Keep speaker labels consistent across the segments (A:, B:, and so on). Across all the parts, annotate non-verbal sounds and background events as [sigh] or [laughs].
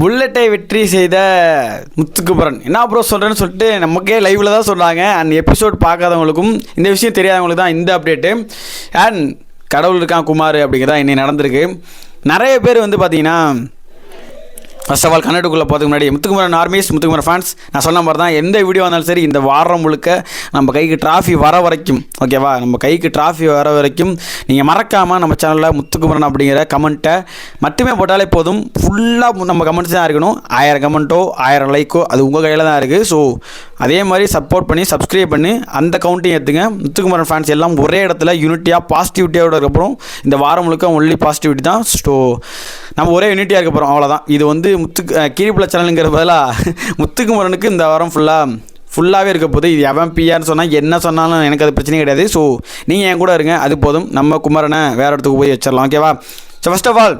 A: புல்லட்டை வெற்றி செய்த முத்துக்குமரன். என்ன ப்ரோ சொல்கிறேன்னு சொல்லிட்டு நமக்கே லைவில் தான் சொன்னாங்க. அண்ட் எபிசோட் பார்க்காதவங்களுக்கும் இந்த விஷயம் தெரியாதவங்களுக்கு தான் இந்த அப்டேட்டு அண்ட் கடவுள் இருக்கான் குமார் அப்படிங்கிறதான் இன்னைக்கு நடந்திருக்கு. நிறைய பேர் வந்து பார்த்தீங்கன்னா ஃபர்ஸ்ட் ஆஃப் ஆல் கன்னடுக்குள்ளே போகிறதுக்கு முன்னாடி முத்துக்குமரன் ஆர்மிஸ் முத்துக்குமரன் ஃபேன்ஸ் நான் சொன்ன மாதிரி தான் எந்த வீடியோ வந்தாலும் சரி இந்த வாரம் முழுக்க நம்ம கைக்கு டிராஃபி வர வரைக்கும் ஓகேவா நம்ம கைக்கு டிராஃபி வர வரைக்கும் நீங்கள் மறக்காமல் நம்ம சேனலில் முத்துக்குமரன் அப்படிங்கிற கமெண்ட்டை மட்டுமே போட்டாலே போதும். ஃபுல்லாக நம்ம கமெண்ட்ஸ் தான் இருக்கணும். ஆயிரம் கமெண்ட்டோ ஆயிரம் லைக்கோ அது உங்கள் கையில் தான் இருக்குது ஸோ அதே மாதிரி சப்போர்ட் பண்ணி சப்ஸ்கிரைப் பண்ணி அந்த கவுண்ட்டையும் எடுத்துங்க. முத்துக்குமரன் ஃபேன்ஸ் எல்லாம் ஒரே இடத்துல யூனிட்டியாக பாசிட்டிவிட்டியோட இருக்கப்புறம் இந்த வாரம் முழுக்க ஒன்லி பாசிட்டிவிட்டி தான். ஸோ நம்ம ஒரே யூனிட்டியாக இருக்க போகிறோம் அவ்வளோதான் இது வந்து முத்து கீரிப்புல சேனலுங்கிற பதிலாக முத்துக்குமரனுக்கு இந்த வாரம் ஃபுல்லாக ஃபுல்லாகவே இருக்க போது இது எவன் பிஆர்னு சொன்னால் என்ன சொன்னாலும் எனக்கு அது பிரச்சனையே கிடையாது. ஸோ நீங்கள் என் கூட இருங்க. அது போதும். நம்ம குமரனை வேறு இடத்துக்கு போய் வச்சிடலாம். ஓகேவா ஸோ ஃபஸ்ட் ஆஃப் ஆல்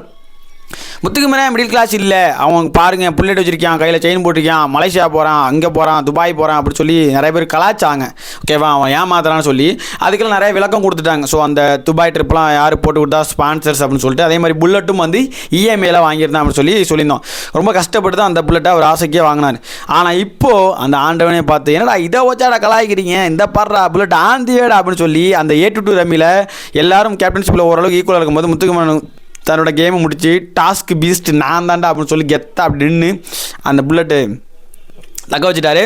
A: முத்துக்கு மேலே மிடில் கிளாஸ் இல்லை. அவன் பாருங்க புல்லட் வச்சிருக்கான் கையில் செயின் போட்டிருக்கான் மலேசியா போகிறான் அங்கே போகிறான் துபாய் போகிறான் அப்படின்னு சொல்லி நிறைய பேர் கலாச்சாங்க. ஓகேவா அவன் ஏமாத்துறான்னு சொல்லி அதுக்கெல்லாம் நிறைய விளக்கம் கொடுத்துட்டாங்க. ஸோ அந்த துபாய் ட்ரிப்லாம் யார் போட்டு கொடுத்தா ஸ்பான்சர்ஸ் அப்படின்னு சொல்லிட்டு அதே மாதிரி புல்லட்டும் வந்து இஎம்ஐயில் வாங்கியிருந்தான் அப்படின்னு சொல்லி சொல்லியிருந்தோம். ரொம்ப கஷ்டப்பட்டு தான் அந்த புல்லட்டை அவர் ஆசைக்கே வாங்கினார். ஆனால் இப்போது அந்த ஆண்டவனே பார்த்து என்னடா இதை வச்சாடா கலாய்க்கிறீங்க? இந்த பாடுறா புல்லட் ஆந்தியடா அப்படின்னு சொல்லி அந்த ஏ டு டூ ரம்மியில் எல்லாரும் கேப்டன்ஷிப்பில் ஓரளவுக்கு ஈக்குவலாக இருக்கும்போது முத்துக்குமரன் தன்னோட கேமை முடிச்சு டாஸ்க் பீஸ்ட் நான் தான்டா அப்படின்னு சொல்லி கெத்தா அப்படி நின்று அந்த புல்லட்டு தக்க வச்சுட்டாரு.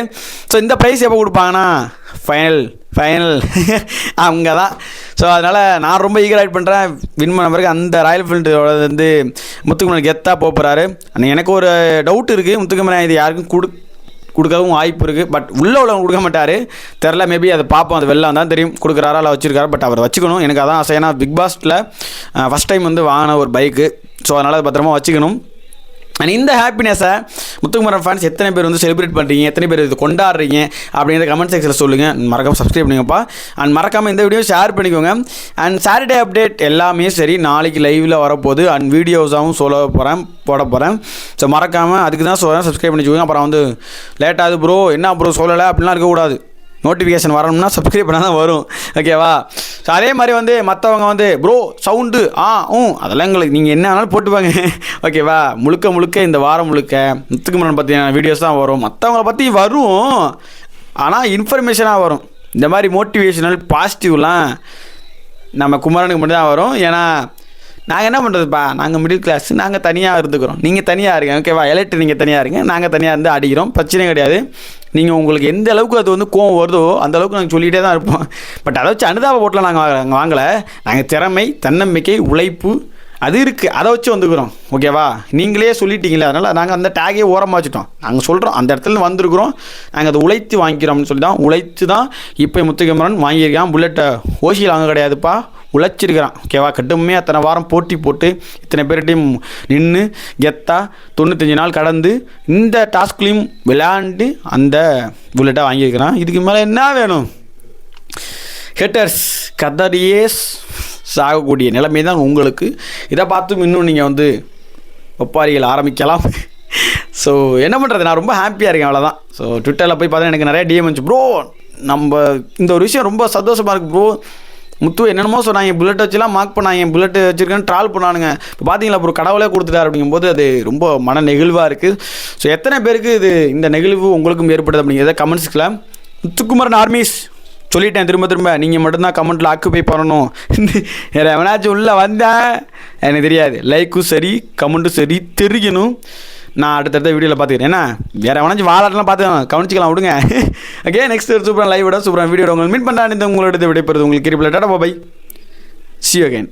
A: ஸோ இந்த ப்ரைஸ் எப்போ கொடுப்பாங்கன்னா ஃபைனல் ஃபைனல் [laughs] அவங்க தான் ஸோ அதனால் நான் ரொம்ப ஈகர் ஆட் பண்ணுறேன் வின் பண்ண பிறகு அந்த ராயல் ஃபீல்டோட வந்து முத்துக்குமரன் கெத்தாக போகிறாரு எனக்கு ஒரு டவுட் இருக்குது முத்துக்குமரன் இது யாருக்கும் கொடு கொடுக்கவும் வாய்ப்பு இருக்குது பட் உள்ள உள்ளவங்க கொடுக்க மாட்டார். தெரில மேபி அதை பார்ப்போம் அது வெளில தான் தெரியும். கொடுக்குறாரா இல்லை வச்சுருக்காரு பட் அவர் வச்சுக்கணும். எனக்கு அதான் ஆசை ஏன்னா பிக் பாஸ்ட்டில் ஃபஸ்ட் டைம் வந்து வாங்கின ஒரு பைக்கு ஸோ அதனால் அதை பத்திரமா வச்சுக்கணும். அண்ட் இந்த ஹாப்பினஸை முத்துக்குமரன் ஃபேன்ஸ் எத்தனை பேர் வந்து செலிப்ரேட் பண்ணுறீங்க எத்தனை பேர் இது கொண்டாடுறீங்க? அப்படிங்கிற கமெண்ட் செக்ஷனில் சொல்லுங்கள் மறக்காமல் சப்ஸ்கிரைப் பண்ணுங்கப்பா. அண்ட் மறக்காமல் இந்த வீடியோ ஷேர் பண்ணிக்கோங்க. அண்ட் சாட்டர்டே அப்டேட் எல்லாமே சரி நாளைக்கு லைவில் வரப்போகுது. அண்ட் வீடியோஸாகவும் சொல்ல போகிறேன் போட போகிறேன் ஸோ மறக்காமல் அதுக்கு தான் சொல்கிறேன் சப்ஸ்கிரைப் பண்ணிக்கோங்க அப்புறம் வந்து லேட்டாகுது ப்ரோ என்ன ப்ரோ சொல்லலை? அப்படிலாம் இருக்கக்கூடாது. நோட்டிஃபிகேஷன் வரணும்னா சப்ஸ்கிரைப் பண்ணால் தான் வரும். ஓகேவா ஸோ அதே மாதிரி வந்து மற்றவங்க வந்து ப்ரோ சவுண்டு ஆ ம் அதெல்லாம் எங்களுக்கு நீங்கள் என்ன வேணாலும் போட்டுப்பாங்க ஓகேவா [laughs] முழுக்க முழுக்க இந்த வாரம் முழுக்க முத்துக்குமரன் பற்றின வீடியோஸ் தான் வரும். மற்றவங்கள பற்றி வரும். ஆனால் இன்ஃபர்மேஷனாக வரும். இந்த மாதிரி மோட்டிவேஷனல் பாசிட்டிவ்லாம் நம்ம குமரனுக்கு மட்டும்தான் வரும். ஏன்னா நாங்கள் என்ன பண்ணுறதுப்பா நாங்கள் மிடில் கிளாஸ் நாங்கள் தனியாக இருந்துக்கிறோம். நீங்கள் தனியாக இருங்க. ஓகேவா எலக்ட்ரி நீங்கள் தனியாக இருங்க. நாங்கள் தனியாக இருந்து அடிக்கிறோம். பிரச்சனையும் கிடையாது. நீங்கள் உங்களுக்கு எந்த அளவுக்கு அது வந்து கோவம் வருதோ அந்த அளவுக்கு நாங்கள் சொல்லிகிட்டே தான் இருப்போம். பட் அதை வச்சு அனுதாப போட்டில் நாங்கள் வாங்கலை. நாங்கள் திறமை தன்னம்பிக்கை உழைப்பு அது இருக்குது அதை வச்சு வந்துக்கிறோம். ஓகேவா நீங்களே சொல்லிட்டீங்களே அதனால் நாங்கள் அந்த டேகே ஓரமாக வச்சுட்டோம். நாங்கள் சொல்கிறோம் அந்த இடத்துல வந்திருக்கிறோம். நாங்கள் அதை உழைத்து வாங்கிக்கிறோம்னு சொல்லி தான் உழைத்து தான் இப்போ முத்துகமரன் வாங்கியிருக்கான். புல்லட்டை ஓசியில் வாங்க கிடையாதுப்பா. உழைச்சிருக்கிறான். ஓகேவா? கட்டுமே அத்தனை வாரம் போட்டி போட்டு இத்தனை பேர்கிட்டையும் நின்று கெத்தா தொண்ணூத்தஞ்சு நாள் கடந்து இந்த டாஸ்க்லேயும் விளையாண்டு அந்த புல்லட்டை வாங்கியிருக்கிறான். இதுக்கு மேலே என்ன வேணும்? ஹெட்டர்ஸ் கதறியே சாகக்கூடிய நிலைமை தான் உங்களுக்கு. இதை பார்த்தும் இன்னும் நீங்கள் வந்து ஒப்பாரிகள் ஆரம்பிக்கலாம். ஸோ என்ன பண்ணுறது நான் ரொம்ப ஹாப்பியாக இருக்கேன் அவ்வளோதான் ஸோ ட்விட்டரில் போய் பார்த்தா எனக்கு நிறைய டிஎம் வந்துச்சு ப்ரோ நம்ம இந்த ஒரு விஷயம் ரொம்ப சந்தோஷமாக இருக்குது ப்ரோ முத்து என்னென்னமோ சொன்னாங்க புல்லட் வச்சுலாம் மார்க் பண்ணாங்க புல்லட் வச்சுருக்கேன்னு ட்ரால் பண்ணானுங்க. இப்போ பார்த்தீங்களா அப்புறம் கடவுளே கொடுத்துட்டார் அப்படிங்கும்போது அது ரொம்ப மன நெகிழ்வாக இருக்குது ஸோ எத்தனை பேருக்கு இது இந்த நெகிழ்வு உங்களுக்கும் ஏற்படுது அப்படிங்கிறத கமெண்ட்ஸில் முத்துக்குமரன் ஆர்மிஸ் சொல்லிட்டேன் திரும்ப திரும்ப. நீங்கள் மட்டும்தான் கமெண்ட்டில் ஆக்குப்பை பண்ணணும். [laughs] வேறு எவனாச்சும் உள்ளே வந்தேன் எனக்கு தெரியாது. லைக்கும் சரி கமெண்ட்டும் சரி தெரியணும் நான் அடுத்தடுத்த வீடியோவில் பார்த்துக்கிறேன். என்ன? வேறு எவனாச்சும் வாழாட்டெலாம் பார்த்து கவனிச்சிக்கலாம் விடுங்க. [laughs] ஓகே நெக்ஸ்ட் சூப்பராக லைவோட சூப்பராக வீடியோ உங்களுக்கு மீட் பண்ணுறேன் இந்த உங்களோட விடைபெறுது உங்களுக்கு கிரிப்பில். Tata bye see again